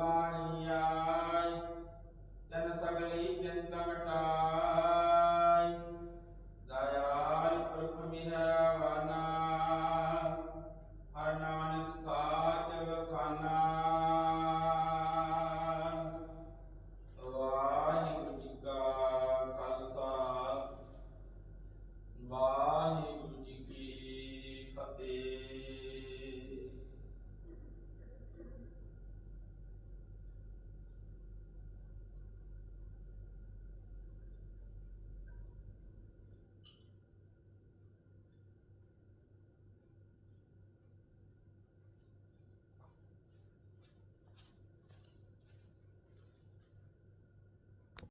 ਬਾਣੀ ਆਈ ਤਨ ਸਗਲੀ ਚਿੰਤ ਮਟਾਈ ਦਇਆਲ ਪ੍ਰਭ ਮਿਹਰਵਾਨਾ ਹਰ ਨਾਮ